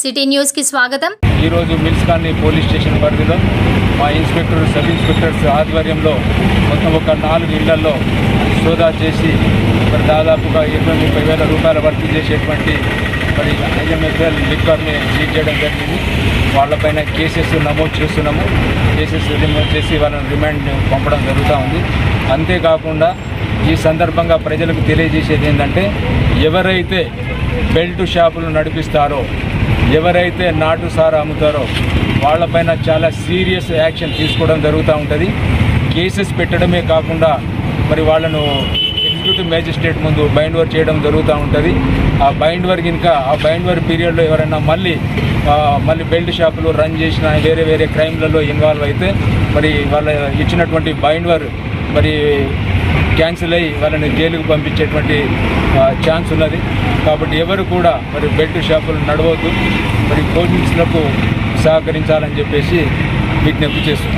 City న్యూస్కి స్వాగతం. ఈరోజు మిల్స్ కాలనీ పోలీస్ స్టేషన్ పరిధిలో మా ఇన్స్పెక్టర్ సబ్ ఇన్స్పెక్టర్స్ ఆధ్వర్యంలో మొత్తం ఒక నాలుగు ఇళ్ళలో సోదా చేసి మరి దాదాపుగా ఇరవై ముప్పై వేల రూపాయల వర్తి చేసేటువంటి మరి ఐఎంఎఫ్ఎల్ లిక్కర్ని సీజ్ చేయడం జరిగింది. వాళ్ళపైన కేసెస్ నమోదు చేస్తున్నాము. కేసెస్ నమోదు చేసి వాళ్ళని రిమాండ్ పంపడం జరుగుతూ ఉంది. అంతేకాకుండా ఈ సందర్భంగా ప్రజలకు తెలియజేసేది ఏంటంటే ఎవరైతే బెల్ట్ షాపులు నడిపిస్తారో ఎవరైతే నాటు సారా అమ్ముతారో వాళ్ళపైన చాలా సీరియస్ యాక్షన్ తీసుకోవడం జరుగుతూ ఉంటుంది. కేసెస్ పెట్టడమే కాకుండా మరి వాళ్ళను ఎగ్జిక్యూటివ్ మేజిస్ట్రేట్ ముందు బైండ్ వర్క్ చేయడం జరుగుతూ ఉంటుంది. ఆ బైండ్ వర్క్ ఇంకా ఆ బైండ్ వర్క్ పీరియడ్లో ఎవరైనా మళ్ళీ మళ్ళీ బెల్ట్ షాపులు రన్ చేసిన వేరే వేరే క్రైమ్లలో ఇన్వాల్వ్ అయితే మరి వాళ్ళ ఇచ్చినటువంటి బైండ్ వర్క్ మరి క్యాన్సిల్ అయ్యి వాళ్ళని జైలుకు పంపించేటువంటి ఛాన్స్ ఉన్నది. కాబట్టి ఎవరు కూడా మరి బెల్ట్ షాపులు నడవద్దు. మరి కోచింగ్స్లకు సహకరించాలని చెప్పేసి విజ్ఞప్తి చేస్తున్నాం.